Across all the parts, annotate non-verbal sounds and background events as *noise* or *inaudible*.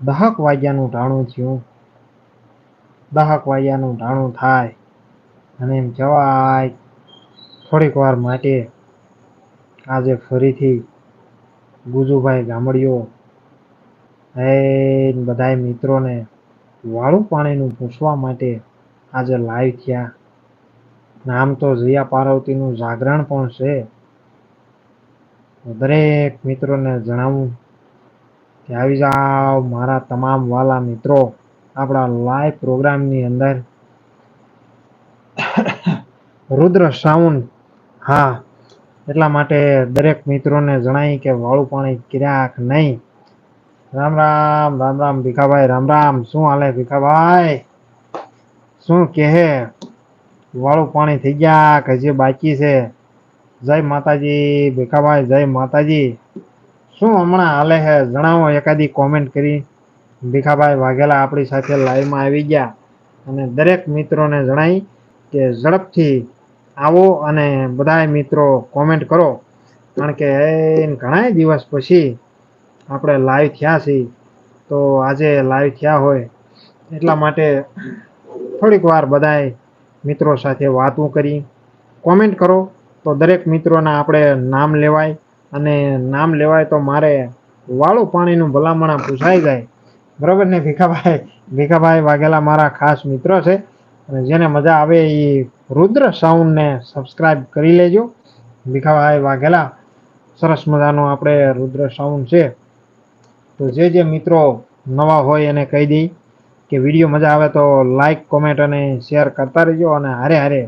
દહક વાગ્યાનું ટાણું થયું. દહક વાગ્યાનું ટાણું થાય અને એમ કહેવાય થોડીક વાર માટે આજે ફરીથી ગુજુભાઈ ગામડીઓ એ બધાય મિત્રોને વાળું પાણીનું પૂછવા માટે આજે લાઈવ થયા. નામ તો જયા પાર્વતીનું જાગરણ પણ છે. દરેક મિત્રોને જણાવું કે આવી જાઓ મારા તમામ વાલા મિત્રો આપણા લાઈવ પ્રોગ્રામની અંદર. રુદ્ર સાઉન્ડ હા, એટલા માટે દરેક મિત્રોને જણાય કે વાળું પાણી ક્યાંક નહીં. રામ રામ રામ રામ, ભીખાભાઈ, રામ રામ. શું હાલે ભીખાભાઈ? શું કહે? વાળું પાણી થઈ ગયા, કે જે બાકી છે? જય માતાજી, ભીખાભાઈ, જય માતાજી. શું હમણાં હાલે છે? જણાવો એકાદી કોમેન્ટ કરી. ભીખાભાઈ વાઘેલા આપણી સાથે લાઈવમાં આવી ગયા. અને દરેક મિત્રોને જણાવી કે ઝડપથી આવો અને બધાય મિત્રો કોમેન્ટ કરો. કારણ કે ઘણા દિવસ પછી આપણે લાઈવ થયા છીએ. તો આજે લાઈવ થયા હોય. એટલા માટે થોડીક વાર બધાય મિત્રો સાથે વાતો કરી. કોમેન્ટ કરો તો દરેક મિત્રોના આપણે નામ લેવાય. અને નામ લેવાય તો મારે વાળું પાણીનું ભલામણા પૂછાઈ જાય. બરાબર ને? ભીખાભાઈ ભીખાભાઈ વાઘેલા મારા ખાસ મિત્રો છે. અને જેને મજા આવે એ રુદ્ર સાઉન્ડને સબસ્ક્રાઈબ કરી લેજો. ભીખાભાઈ વાઘેલા, સરસ મજાનું આપણે રુદ્ર સાઉન્ડ છે. તો જે જે મિત્રો નવા હોય એને કહી દઈ કે વીડિયો મજા આવે તો લાઈક કોમેન્ટ અને શેર કરતા રહેજો અને હારે હારે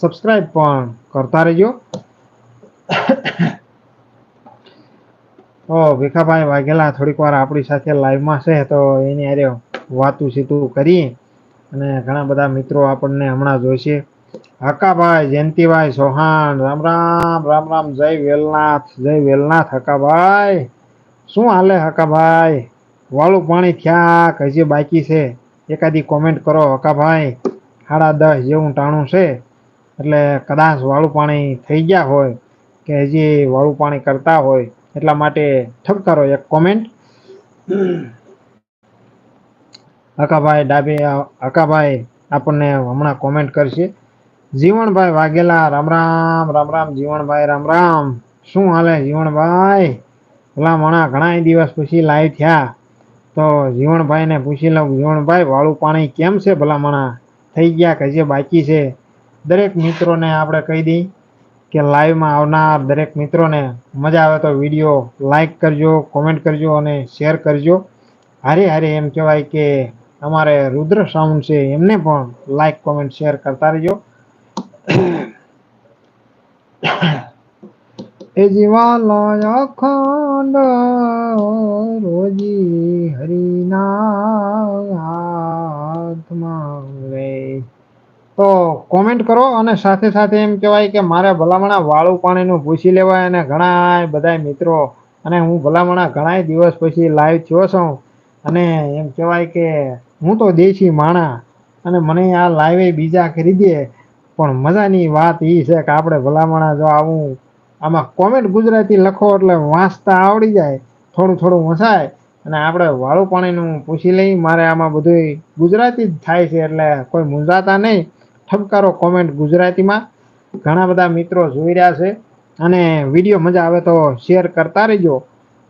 સબસ્ક્રાઈબ પણ કરતા રહેજો. ઓ, ભીખાભાઈ વાઘેલા, થોડીક વાર આપણી સાથે લાઈવમાં છે, તો એની હારે વાતું સીતું કરી અને ઘણા બધા મિત્રો આપણને હમણાં જોઈશે હકાભાઈ, જયંતિભાઈ ચૌહાણ, રામ રામ રામ રામ, જય વેલનાથ જય વેલનાથ હકાભાઈ. શું હાલે હકાભાઈ? વાળું પાણી થયા કે હજી બાકી છે? એકાદી કોમેન્ટ કરો હકાભાઈ. સાડા દસ જેવું ટાણું છે, એટલે કદાચ વાળું પાણી થઈ ગયા હોય કે હજી વાળું પાણી કરતા હોય એટલા માટે ઠપકારો એક કોમેન્ટ હકાભાઈ ડાબે, હકાભાઈ આપણને હમણાં કોમેન્ટ કરશે. જીવણભાઈ વાઘેલા, રામ રામ રામ રામ, જીવણભાઈ, રામ રામ. શું હાલે જીવણભાઈ? ભલા મણા ઘણા દિવસ પછી લાઈવ થયા. તો જીવણભાઈને પૂછી લઉં, જીવણભાઈ, વાળું પાણી કેમ છે ભલા મણા? થઈ ગયા કે જે બાકી છે? દરેક મિત્રોને આપણે કહી દઈ. કે લાઈવમાં આવનાર દરેક મિત્રોને મજા આવે તો વીડિયો લાઈક કરજો કોમેન્ટ કરજો અને શેર કરજો. હારે હારે એમ કહેવાય કે અમારે રુદ્ર સાઉન્ડ છે, એમને પણ લાઈક કોમેન્ટ શેર કરતા રહેજો. એ જીવાલય અખંડ રોજી હરિના હાથમાં તો કોમેન્ટ કરો અને સાથે સાથે એમ કહેવાય કે મારે ભલામણા વાળું પાણીનું પૂછી લેવાય અને ઘણા બધા મિત્રો અને હું ભલામણા ઘણા દિવસ પછી લાઈવ થયો છું. અને એમ કહેવાય કે હું તો દેશી માણા અને મને આ લાઈવે બીજા કરી દે પણ મજાની વાત એ છે કે આપણે ભલામણા જો આવું આમાં કોમેન્ટ ગુજરાતી લખો એટલે વાંચતા આવડી જાય. થોડું થોડું વસાય અને આપણે વાળું પાણીનું પૂછી લઈ મારે આમાં બધું ગુજરાતી જ થાય છે એટલે કોઈ મૂંઝાતા નહીં. ઠપકારો કોમેન્ટ ગુજરાતીમાં. ઘણા બધા મિત્રો જોઈ રહ્યા છે અને વીડિયો મજા આવે તો શેર કરતા રહેજો.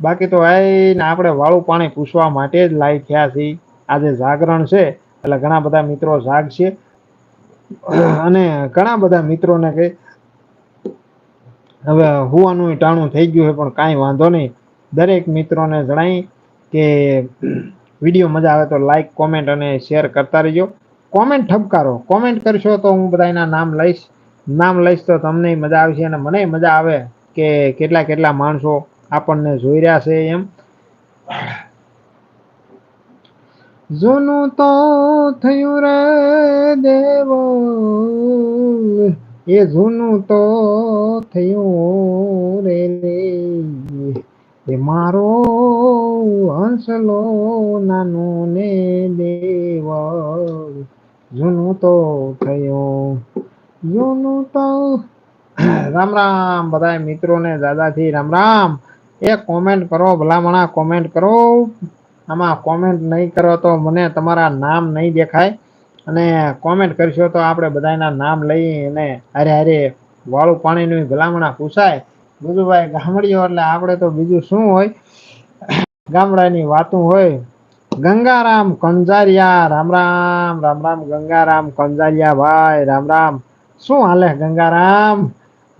બાકી તો આઈને આપણે વાળું પાણી પૂછવા માટે જ લાઈ થયા છીએ. આજે જાગરણ છે, એટલે ઘણા બધા મિત્રો જાગશે. અને ઘણા બધા મિત્રોને કે હવે હોવાનું ટાણું થઈ ગયું છે, પણ કાંઈ વાંધો નહીં. દરેક મિત્રોને જણાવી કે વીડિયો મજા આવે તો લાઈક કોમેન્ટ અને શેર કરતા રહેજો. કોમેન્ટ ઠપકારો. કોમેન્ટ કરશો તો હું બધાના નામ લઈશ. નામ લઈશ તો તમને મજા આવશે અને મને મજા આવે કે કેટલા કેટલા માણસો આપણને જોઈ રહ્યા છે એમ. જૂનું તો થયું રે દેવો. એ જૂનું તો થયું રે એ મારો હંસલો નાનો ને દેવ. જૂનું તો થયું. જૂનું તો રામ રામ. બધા મિત્રોને દાદાથી રામ રામ. એ કોમેન્ટ કરો, ભલામણા કોમેન્ટ કરો. આમાં કોમેન્ટ નહીં કરો તો મને તમારા નામ નહીં દેખાય. અને કોમેન્ટ કરશો તો આપણે બધાના નામ લઈ અને હારે હારે વાળું પાણીનું ભલામણા પૂછાય. ગુજુભાઈ ગામડીઓ એટલે આપણે તો બીજું શું હોય? ગામડાની વાતું હોય. ગંગારામ કંજારિયા રામ રામ રામ રામ ગંગારામ કંજારિયા ભાઈ, રામ રામ. શું હાલે ગંગારામ?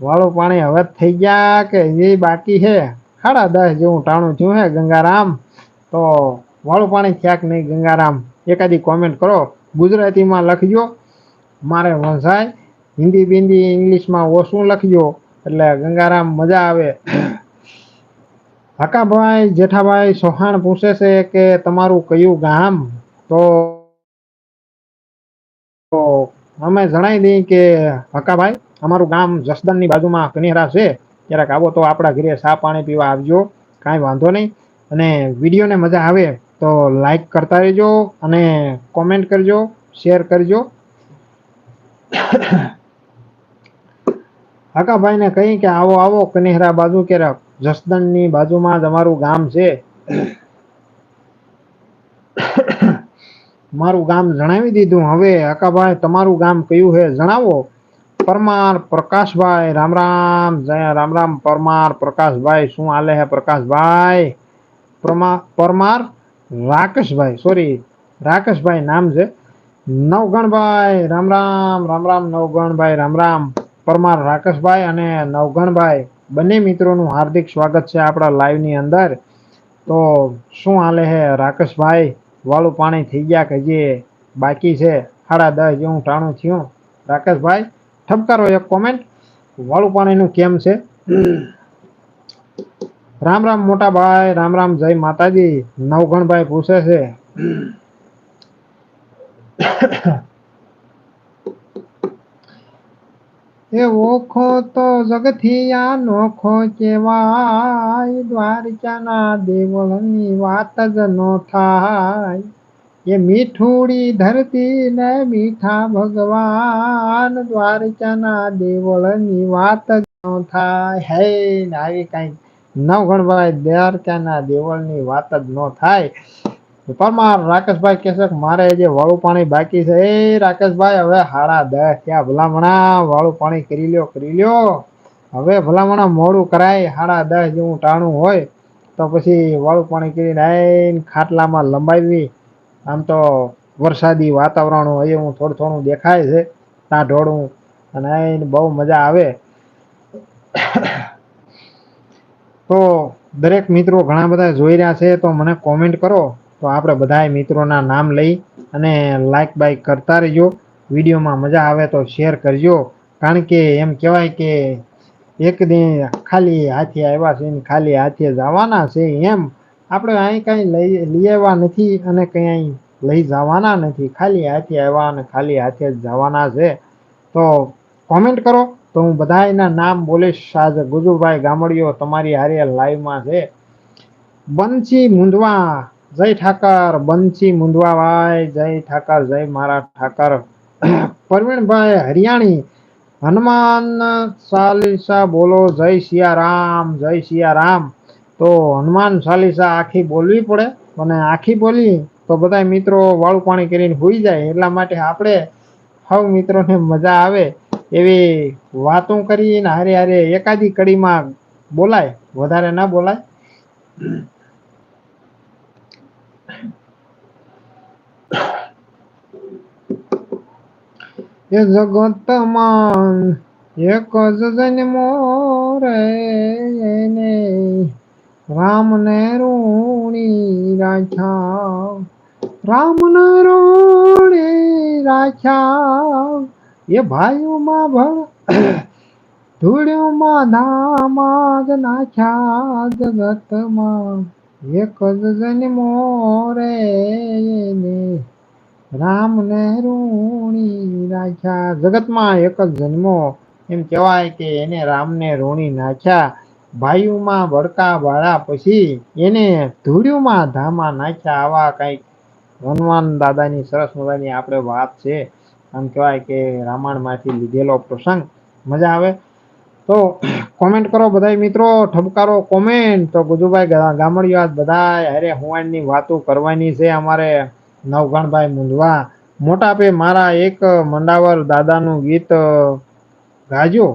વાળું પાણી હવે થઈ ગયા કે એ બાકી છે? સાડા દસ જેવું ટાણું થયું હે ગંગારામ. તો વાળું પાણી ક્યાંક નહીં ગંગારામ. એકાદી કોમેન્ટ કરો. ગુજરાતીમાં લખજો. મારે વંશાય. હિન્દી બિન્દી ઇંગ્લિશમાં ઓછું લખજો. એટલે ગંગારામ મજા આવે. હકાભાઈ જેઠાભાઈ સોહાણ પૂછે છે કે તમારું કયું ગામ? તો અમે જણાવી દઈએ કે હકાભાઈ અમારું ગામ જસદનની બાજુમાં કનેરા છે. ક્યારેક આવો તો આપણા ઘરે ચા પાણી પીવા આવજો. કાંઈ વાંધો નહીં. અને વિડીયોને મજા આવે તો લાઈક કરતા રહેજો અને કોમેન્ટ કરજો, શેર કરજો. હકાભાઈને કહી કે આવો આવો કનેહરા બાજુ કે જસદણની બાજુમાં જ અમારું ગામ છે. *coughs* મારું ગામ જણાવી દીધું. હવે હકાભાઈ તમારું ગામ કયું છે? જણાવો. પરમાર પ્રકાશભાઈ, રામ રામ, જય રામ રામ, પરમાર પ્રકાશભાઈ. શું હાલે હે પ્રકાશભાઈ? પરમા- પરમાર રાકેશભાઈ સોરી રાકેશભાઈ નામ છે. નવગણભાઈ, રામ રામ રામ રામ, નવગણભાઈ, રામ રામ. પરમાર રાકેશભાઈ અને નવગણભાઈ બંને મિત્રોનું હાર્દિક સ્વાગત છે આપણા લાઈવની અંદર. તો શું હાલે હે રાકેશભાઈ? વાળું પાણી થઈ ગયા કે જે બાકી છે? સાડા દસ જેવું ટાણું થયું. રાકેશભાઈ, ઠપકારો એક કોમેન્ટ વાળું પાણીનું કેમ છે? રામ રામ મોટા ભાઈ, રામ રામ જય માતાજી. નવગણભાઈ પૂછે છે. એ ઓખો તો જગથિયા નોખો કેવાય દ્વારકાના દેવળની વાત જ નો થાય. એ મીઠુડી ધરતી ને મીઠા ભગવાન, દ્વારકાના દેવળની વાત જ નો થાય. હે ને આવી કઈ ગણવાય દ્વારકાના દેવળની વાત જ નો થાય. પરમાર રાકેશભાઈ કહેશે કે મારે જે વાળું પાણી બાકી છે, એ રાકેશભાઈ હવે હાડા દસ ત્યાં ભલામણા વાળું પાણી કરી લ્યો કરી લ્યો. હવે ભલામણા મોડું કરાય, હાડા દસ જેવું ટાણું હોય, તો પછી વાળું પાણી કરીને આઈને ખાટલામાં લંબાવી. આમ તો વરસાદી વાતાવરણ હોય હું થોડું થોડું દેખાય છે, ત્યાં ઢોળું અને આઈને બહુ મજા આવે. તો દરેક મિત્રો ઘણા બધા જોઈ રહ્યા છે, તો મને કોમેન્ટ કરો. તો આપણે બધાય મિત્રોના નામ લઈ અને લાઈક બાઇક કરતા રહેજો. વિડીયોમાં મજા આવે તો શેર કરજો. કારણ કે એમ કહેવાય કે એક દિન ખાલી હાથે આવ્યા છે ને ખાલી હાથે જવાના છે એમ. આપણે અહીં કાંઈ લઈ લઈ આવ્યા નથી અને કંઈ લઈ જવાના નથી. ખાલી હાથે આવ્યા અને ખાલી હાથે જ જવાના છે. તો કોમેન્ટ કરો. તો હું બધાયના નામ બોલીશ આજે ગુજુભાઈ ગામડીઓ તમારી હારે લાઈવમાં છે. બંસી મુંદવા જય ઠાકર બંસી મુંદવાભાઈ જય ઠાકર, જય મારા ઠાકર. *clears throat* પરવીણભાઈ હરિયાણી, હનુમાન ચાલીસા બોલો, જય સિયારામ જય સિયારામ. તો હનુમાન ચાલીસા આખી બોલવી પડે અને આખી બોલી તો બધા મિત્રો વાળું પાણી કરીને હોઈ જાય, એટલા માટે આપણે સૌ મિત્રોને મજા આવે એવી વાતો કરીને હારે હારે એકાદી કડીમાં બોલાય, વધારે ના બોલાય. એ જગતમાં એક જ જન્મો રે એને. રામને રૂણી રાખ્યા, રામને રૂણી રાખ્યા. એ ભાઈઓમાં ભણ ધૂળ્યોમાં ધામા જ નાખ્યા જગતમાં. એક જ જન્મો રે એને. રામ રૂણી નાખ્યા. જગતમાં એક જ જન્મો. એમ કહેવાય કે એને રામને રૂણી નાખ્યા. ભાઈઓમાં ભડકા બાળા પછી એને ધૂળ્યુંમાં ધામા નાખ્યા. આવા કંઈક હનુમાન દાદાની, સરસ મજાની આપણે વાત છે. આમ કહેવાય કે રામાયણમાંથી લીધેલો પ્રસંગ. મજા આવે? તો કોમેન્ટ કરો બધાય મિત્રો. ઠપકારો કોમેન્ટ તો ગુજુભાઈ ગા- બધાય બધા અરે હુવાણની વાતો કરવાની છે અમારે. નવગણભાઈ મુંદવા મોટા પે મારા એક મંડાવર દાદાનું ગીત ગાજો.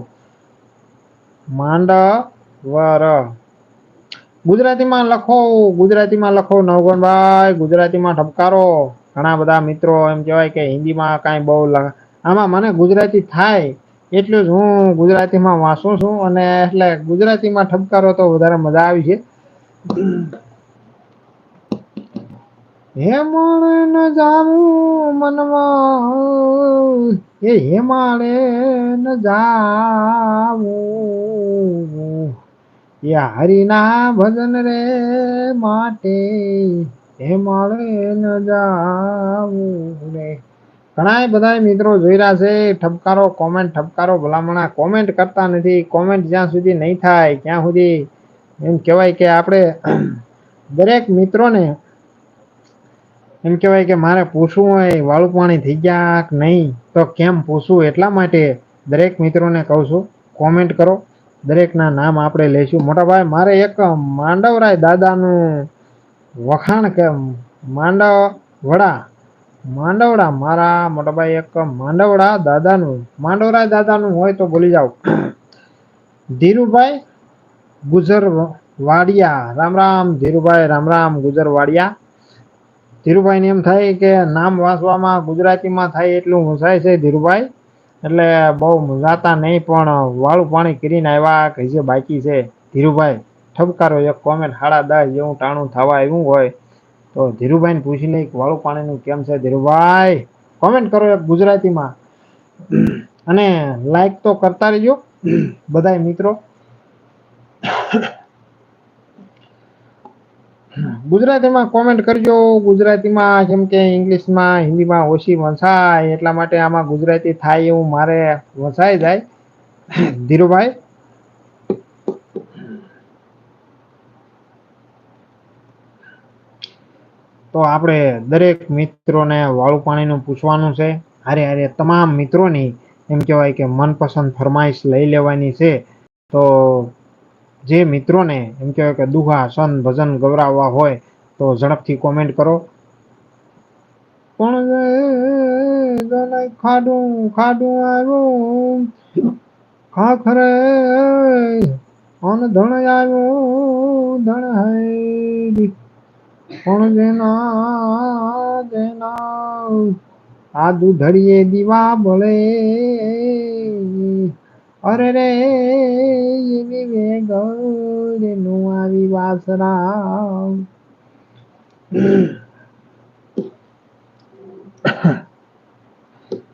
માંડવર. ગુજરાતીમાં લખો ગુજરાતીમાં લખો નવગણભાઈ ગુજરાતીમાં ઠપકારો. ઘણા બધા મિત્રો એમ કહેવાય કે હિન્દીમાં કાંઈ બહુ આમાં મને ગુજરાતી થાય એટલું જ હું ગુજરાતીમાં વાંચું છું અને એટલે ગુજરાતીમાં ઠપકારો તો વધારે મજા આવી છે. હેમાળે ન જાવું મનમાં. એ હેમાળે ન જાવું. એ હરિના ભજન રે માટે હેમાળે ન જાવું રે. ઘણા બધા મિત્રો જોઈ રહ્યા છે, ઠપકારો કોમેન્ટ ઠપકારો, ભલામણા કોમેન્ટ કરતા નથી. કોમેન્ટ જ્યાં સુધી નહીં થાય, ત્યાં સુધી એમ કહેવાય કે આપણે દરેક મિત્રોને એમ કહેવાય કે મારે પૂછવું હોય, વાળું પાણી થઈ ગયા કે નહીં, તો કેમ પૂછવું? એટલા માટે દરેક મિત્રોને કહું છું કોમેન્ટ કરો. દરેકના નામ આપણે લઈશું. મોટાભાઈ મારે એક માંડવરાય દાદાનું વખાણ કે માંડવ વડા, માંડવડા મારા મોટાભાઈ એક માંડવડા દાદાનું, માંડવરાય દાદાનું હોય તો બોલી જાઓ. ધીરુભાઈ ગુજર વાડિયા રામ રામ, ધીરુભાઈ, રામ રામ ગુજર વાડિયા ધીરુભાઈને એમ થાય કે નામ વાંચવામાં ગુજરાતીમાં થાય એટલું મૂંઝાય છે ધીરુભાઈ. એટલે બહુ મૂંઝાતા નહીં, પણ વાળું પાણી કરીને આવ્યા કે જે બાકી છે. ધીરુભાઈ, ઠપકારો એક કોમેન્ટ સાડા દસ જેવું ટાણું થવા આવ્યું હોય. તો ધીરુભાઈને પૂછી લઈ વાળું પાણીનું કેમ છે ધીરુભાઈ? કોમેન્ટ કરો એક ગુજરાતીમાં. અને લાઈક તો કરતા રહેજો. બધાય મિત્રો. ગુજરાતીમાં કોમેન્ટ કરજો. ગુજરાતીમાં જેમ કે ઇંગ્લિશમાં, હિન્દીમાં ઓછી વંચાય એટલા માટે આમાં ગુજરાતી થાય એવું મારે વસાઈ જાય. ધીરુભાઈ? તો આપણે દરેક મિત્રોને વાળું પાણીનું પૂછવાનું છે. હારે હારે તમામ મિત્રોની એમ કહેવાય કે મનપસંદ ફરમાઈશ લઈ લેવાની છે. તો જે મિત્રોને એમ કહેવાય કે દુહા, સન, ભજન ગવરાવવા હોય તો ઝડપથી કોમેન્ટ કરો. પણ ખાડું ખાડું આવ્યું. ખાખરે અન ધણ આવ્યું, ધણ પણ જેના જેના, આ દૂધડીએ દીવા બળે. અરે રે વેગરનું આવી વાસરા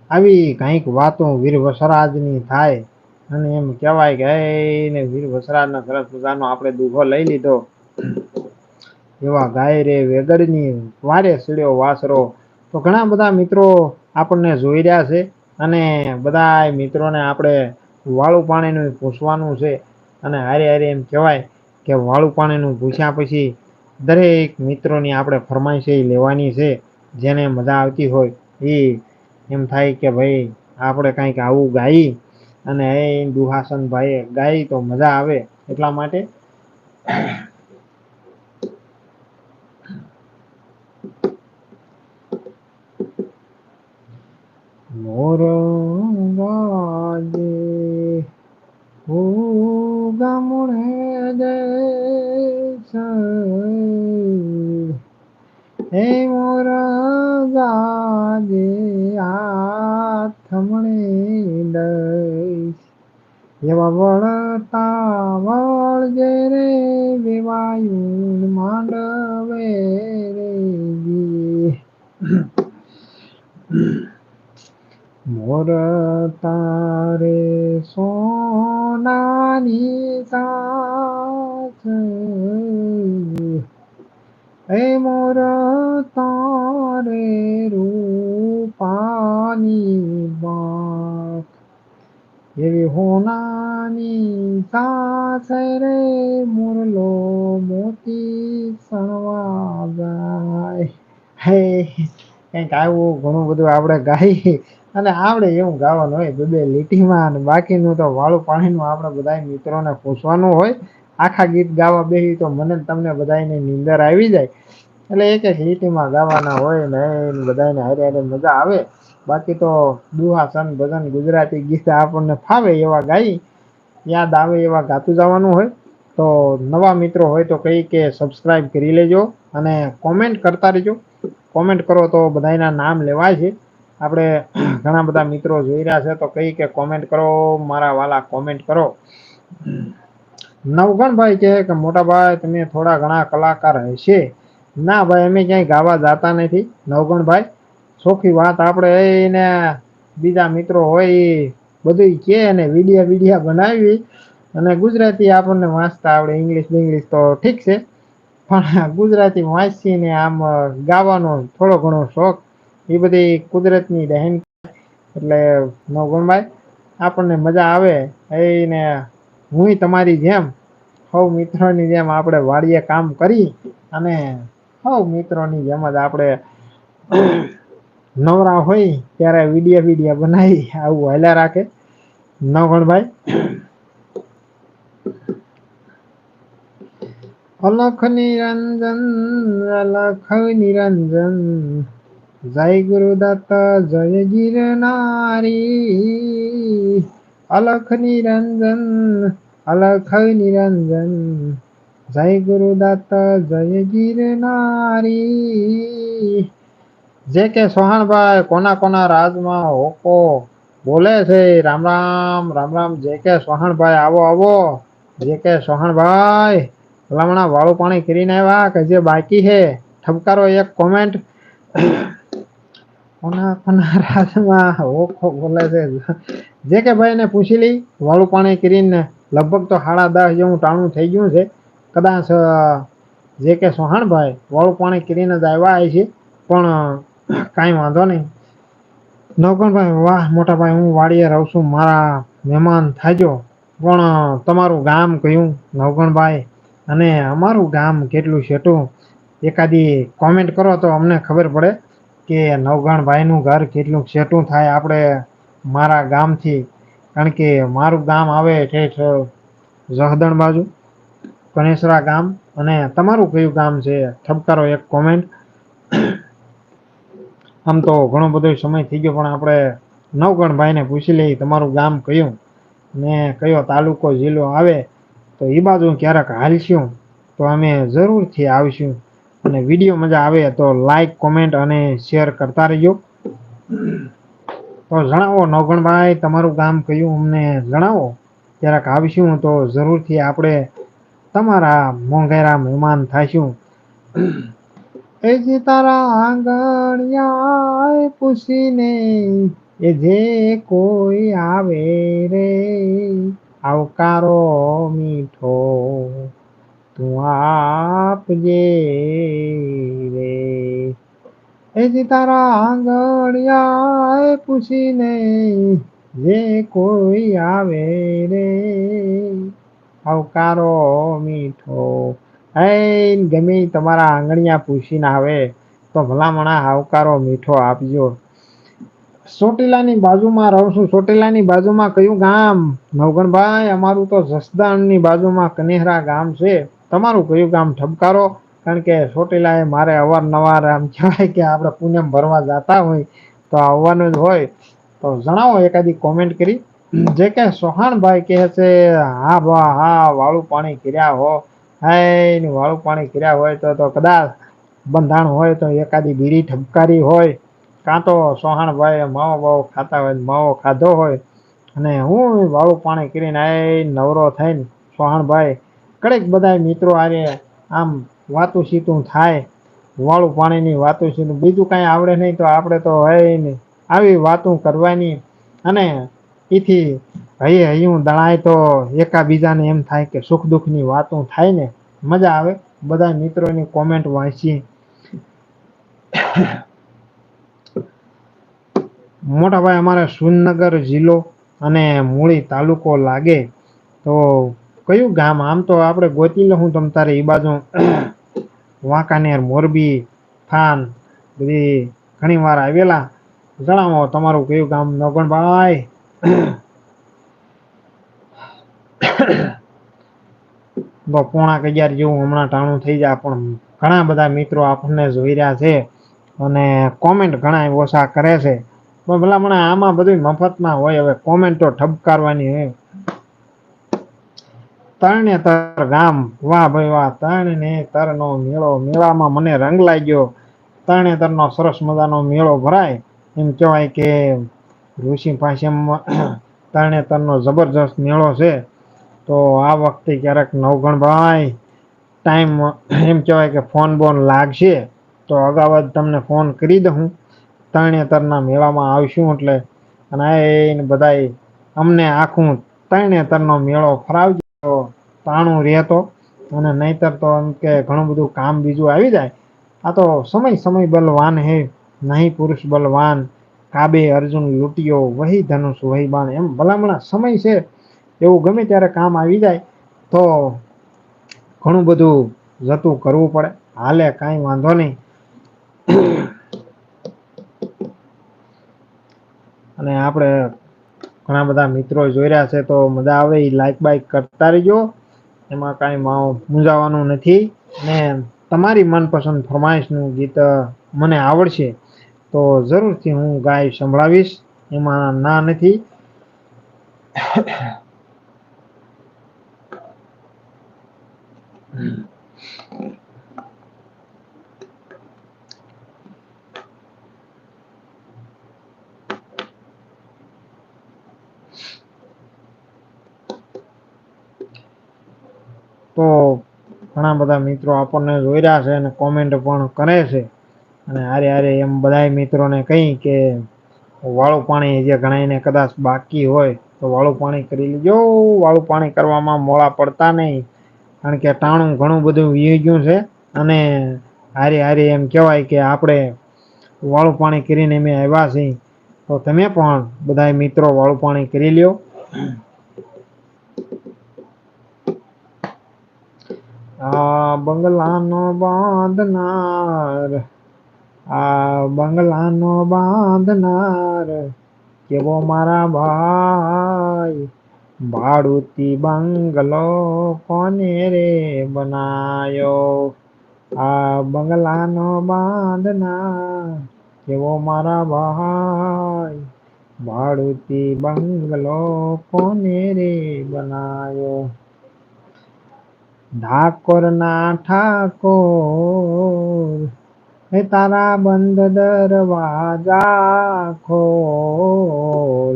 આવી કંઈક વાતો વીર વસરાજની થાય અને એમ કહેવાય કે "એ ને વીર વસરાજના સરસ મજાનો આપણે દુઃખો લઈ લીધો. એવા ગાય રે વેગરની વારે સીડ્યો વાસરો. તો ઘણા બધા મિત્રો આપણને જોઈ રહ્યા છે અને બધા મિત્રોને આપણે વાળું પાણીનું પૂછવાનું છે અને હારે હારે એમ કહેવાય કે વાળું પાણીનું પૂછ્યા પછી દરેક મિત્રોની આપણે ફરમાઈશ લેવાની છે, જેને મજા આવતી હોય એ એમ થાય કે ભાઈ આપણે કંઈક આવું ગાઈ અને એ દુહાસન ભાઈએ ગાઈ તો મજા આવે એટલા માટે મોર ગામડે દેશ હે મોર ગાજે થમણે દઈશ. એવા વળતા વળજે રે વેવાયું માંડવે રે જી. મોર તારે સોનાની સાથ એ મોર તારે રૂપાની બાખ એવી હોનાની સાથ રે મુરલો મોતી સણવા ગાય હે કંઈક આવું ઘણું બધું આપણે ગાઈ અને આવડે એવું ગાવાનું હોય, બે બે લીટીમાં અને બાકીનું તો વાળું પાણીનું આપણે બધા મિત્રોને પૂછવાનું હોય. આખા ગીત ગાવા બેસી તો મને તમને બધાને નીંદર આવી જાય. એટલે એક એક લીટીમાં ગાવાના હોય ને બધાને હારે હારે મજા આવે. બાકી તો દુહા, સન ભજન, ગુજરાતી ગીત આપણને ફાવે એવા ગાઈ, યાદ આવે એવા ગાતું જવાનું હોય. તો નવા મિત્રો હોય તો કહી કે સબસ્ક્રાઈબ કરી લેજો અને કોમેન્ટ કરતા રહેજો. કોમેન્ટ કરો તો બધાના નામ લેવાય છે. આપણે ઘણા બધા મિત્રો જોઈ રહ્યા છે, તો કહી કે કોમેન્ટ કરો, મારા વાલા કોમેન્ટ કરો. નવગણભાઈ કહે કે, મોટા ભાઈ, તમે થોડા ઘણા કલાકાર હશે. ના ભાઈ, અમે ક્યાંય ગાવા જાતા નથી. નવગણભાઈ, સોખી વાત, આપણે એને બીજા મિત્રો હોય બધું કે અને વિડીયા વિડીયા બનાવી અને ગુજરાતી આપણને વાંચતા આવડે. ઇંગ્લિશ ઇંગ્લિશ તો ઠીક છે, પણ ગુજરાતી વાંચીને આમ ગાવાનો થોડો ઘણો શોખ એ બધી કુદરતની દહેન એટલે નવગણભાઈ આપણને મજા આવે એને હું તમારી જેમ સૌ મિત્રોની જેમ આપણે વાડીએ કામ કરી અને સૌ મિત્રોની જેમ જ આપણે નવરા હોય ત્યારે વીડિયો વીડિયો બનાવી આવું હાલ્યા રાખે. નવગણભાઈ અલખ નિરંજન અલખ નિરંજન. જય ગુરુદત્ત જય ગિરનારી અલખ નિરંજન અલખ નિરંજન જય ગુરુદત્ત જય ગિરનારી જે કે સોહાણભાઈ કોના કોના રાજમાં હોકો બોલે છે રામ રામ રામ રામ જે કે સોહાણભાઈ આવો આવો જે કે સોહાણભાઈ ભલામણા વાળું પાણી કરીને આવ્યા કે જે બાકી છે? ઠપકારો એક કોમેન્ટ કોના કોના રાજમાં ઓખો બોલે છે જે કે ભાઈને પૂછી લઈ, વાળું પાણી કરીને લગભગ તો સાડા દસ જેવું ટાણું થઈ ગયું છે. કદાચ જે કે સોહાણભાઈ વાળું પાણી કરીને જ આવ્યા છે, પણ કાંઈ વાંધો નહીં. નવકણભાઈ વાહ મોટા ભાઈ હું વાડીએ રહું છું, મારા મહેમાન થાજો. પણ તમારું ગામ કયું? નવગણભાઈ, અને અમારું ગામ કેટલું છેટું એકાદી કોમેન્ટ કરો તો અમને ખબર પડે. કે નવગણભાઈનું ઘર કેટલું છેટું થાય આપણે મારા ગામથી? કારણ કે મારું ગામ આવે ઠેઠ જહદણ બાજુ, કનેસરા ગામ. અને તમારું કયું ગામ છે? ઠપકારો એક કોમેન્ટ આમ તો ઘણો બધો સમય થઈ ગયો, પણ આપણે નવગણભાઈને પૂછી લઈએ તમારું ગામ કયું ને કયો તાલુકો, જિલ્લો આવે, તો એ બાજુ ક્યારેક હાલશું. તો અમે જરૂરથી આવશું. અને વીડિયો મજા આવે તો લાઈક કોમેન્ટ અને શેર કરતા રહેજો. તો જણાવો નવગણભાઈ, તમારું ગામ કયું અમને જણાવો. જરાક આવીશું તો જરૂરથી આપણે તમારા મોંઘેરા મહેમાન થઈશું. એ જે તારા આંગણિયા પૂછીને, એ જે કોઈ આવે રે, આવકારો મીઠો. તું આપજે રે. એથી તારા આંગણિયા પૂછીને જે કોઈ આવે રે. આવકારો મીઠો એ ગમે તમારા આંગણિયા પૂછીને આવે, તો ભલામણા આવકારો મીઠો આપજો. ચોટીલાની બાજુમાં રહું છું. ચોટીલાની બાજુમાં કયું ગામ? નવગણભાઈ, અમારું તો જસદાનની બાજુમાં કનેહરા ગામ છે. તમારું કયું ગામ ઠપકારો કારણ કે ચોટીલાએ મારે અવારનવાર આમ કહેવાય કે આપણે પૂનમ ભરવા જતા હોય તો આવવાનું જ હોય. તો જણાવો એકાદી કોમેન્ટ કરી. જે કે સોહાણભાઈ કહે છે, હા ભા, હા, વાળું પાણી કર્યા હો. હાય વાળું પાણી કર્યા હોય તો તો કદાચ બંધાણ હોય તો એકાદી બીડી ઠપકારી હોય. કાં તો સોહાણભાઈ માવો બાવો ખાતા હોય, માવો ખાધો હોય. અને હું વાળું પાણી કરીને આ નવરો થઈને સોહાણભાઈ કડેક બધા મિત્રો આરે આમ વાતું સીતું થાય, વાળું પાણીની વાતું સીતું બીજું કાંઈ આવડે નહીં તો આપણે તો હોય નહીં આવી વાતું કરવાની અને એથી હૈયે હૈયું દણાય તો એકાબીજાને એમ થાય કે સુખ દુઃખની વાતું થાય ને, મજા આવે. બધા મિત્રોની કોમેન્ટ વાંચી. મોટાભાઈ અમારે સુનગર જિલ્લો અને મૂળી તાલુકો લાગે તો કયું ગામ? આમ તો આપણે ગોતી લઉં તમ તારે એ બાજુ *clears throat* વાંકાનેર મોરબી થાન બધી ઘણી વાર આવેલા. જણાવો તમારું કયું ગામ? નગણભાઈ *clears throat* પોણા કજાર જેવું હમણાં ટાણું થઈ જાય પણ ઘણા બધા મિત્રો આપણને જોઈ રહ્યા છે અને કોમેન્ટ ઘણા ઓછા કરે છે. પણ ભલા મને આમાં બધું મફતમાં હોય હવે કોમેન્ટ તો ઠપકારવાની હોય તરણેતર ગામ વાહ ભાઈ વાહ તરણેતર નો મેળો મેળામાં મને રંગ લાગ્યો. તરણેતર નો સરસ મજાનો મેળો ભરાય. એમ કહેવાય કે ઋષિ પાસેમાં *clears throat* તરણેતર જબરજસ્ત મેળો છે. તો આ વખતે ક્યારેક નવગણભાઈ ટાઈમ *clears throat* એમ કહેવાય કે ફોન બોન લાગશે, તો અગાઉ જ તમને ફોન કરી દઉં. તરણેતરના મેળામાં આવશું એટલે. અને એને બધાય અમને આખું તરણેતરનો મેળો ફરાવજો. તાણું રહેતો અને નહીતર તો એમ કે ઘણું બધું કામ બીજું આવી જાય. આ તો સમય સમય બલવાન હે, નહીં પુરુષ બલવાન. કાબે અર્જુન લૂંટ્યો, વહી ધનુષ, વહી બાણ. એમ ભલામણા સમય છે, એવું ગમે ત્યારે કામ આવી જાય, તો ઘણું બધું જતું કરવું પડે. હાલે કાંઈ વાંધો નહીં. અને આપણે ઘણા બધા મિત્રો જોઈ રહ્યા છે, તો મજા આવે એ લાઇક બાઇક કરતા રહેજો. એમાં કાંઈ મૂંઝાવાનું નથી. ને તમારી મનપસંદ ફરમાઈશનું ગીત મને આવડશે, તો જરૂરથી હું ગાય સંભળાવીશ. એમાં ના નથી. તો ઘણા બધા મિત્રો આપણને જોઈ રહ્યા છે અને કોમેન્ટ પણ કરે છે. અને હારે હારે એમ બધા મિત્રોને કહી કે વાળું પાણી જે ઘણાને કદાચ બાકી હોય તો વાળું પાણી કરી લેજો. વાળું પાણી કરવામાં મોડા પડતા નહીં. કારણ કે ટાણું ઘણું બધું વી ગયું છે અને હારે હારે એમ કહેવાય કે આપણે વાળું પાણી કરીને અમે આવ્યા છીએ. તો તમે પણ બધા મિત્રો વાળું પાણી કરી લ્યો. આ બંગલાનો બાંધનાર, આ બંગલાનો બાંધનાર કેવો મારા ભાઈ? ભાડુતી બંગલો કોને રે બનાયો? આ બંગલાનો બાંધનાર કેવો મારા ભાઈ? ભાડુતી બંગલો કોને રે બનાયો? ઠાકોરના ઠાકોર, હે તારા બંધ દરવાજા ખોલ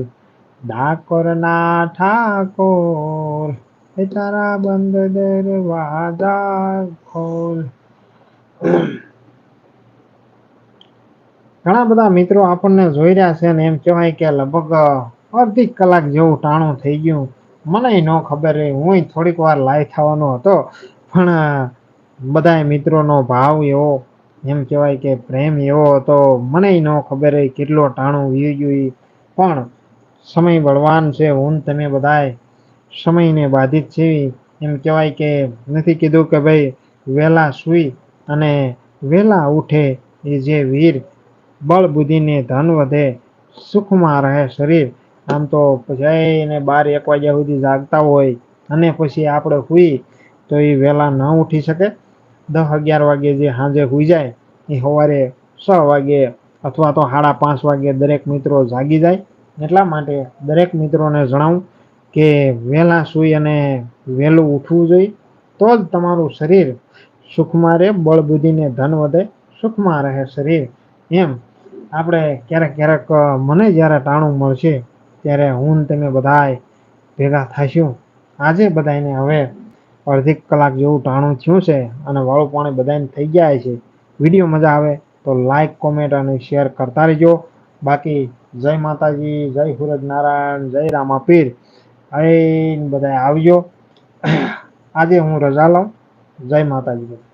ડાકોરના ઠાકોર, હે તારા બંધ દરવાજા ખોલ ઘણા બધા મિત્રો આપણને જોઈ રહ્યા છે ને એમ કહેવાય કે લગભગ અડધી કલાક જેવું ટાણું થઈ ગયું. મને ન ખબર રહી. હું થોડીક વાર લાઈ થવાનો હતો, પણ બધા મિત્રોનો ભાવ એવો, એમ કહેવાય કે પ્રેમ એવો હતો. મને ન ખબર રહી કેટલો ટાણું વી ગયું પણ, સમય બળવાન છે, હું તમે બધાય. સમયને બાધિત છે એમ કહેવાય કે નથી કીધું કે ભાઈ વહેલા સૂઈ અને વહેલા ઉઠે એ જે વીર. બળ બુદ્ધિને ધન વધે, સુખમાં રહે શરીર. આમ તો જઈને બાર એક વાગ્યા સુધી જાગતા હોય અને પછી આપણે હુઈ, તો એ વહેલા ન ઉઠી શકે. દસ અગિયાર વાગે જે સાંજે હુઈ જાય, એ સવારે છ વાગે અથવા તો સાડા પાંચ વાગે દરેક મિત્રો જાગી જાય. એટલા માટે દરેક મિત્રોને જણાવું કે વહેલા સૂઈ અને વહેલું ઉઠવું જોઈએ. તો જ તમારું શરીર સુખમાં રહે, બળબુદ્ધિને ધન વધે, સુખમાં રહે શરીર. એમ. આપણે ક્યારેક ક્યારેક મને જ્યારે ટાણું મળશે ત્યારે હું તમે બધાય ભેગા થઈશું. આજે બધાને હવે અડધી કલાક જેવું ટાણું થયું છે અને વાળું પાણી બધાને થઈ ગયા છે. વીડિયો મજા આવે તો લાઈક કોમેન્ટ અને શેર કરતા રહેજો. બાકી જય માતાજી, જય સૂરજ નારાયણ, જય રામાપીર અહીં બધા આવજો. આજે હું રજા લઉં. જય માતાજી.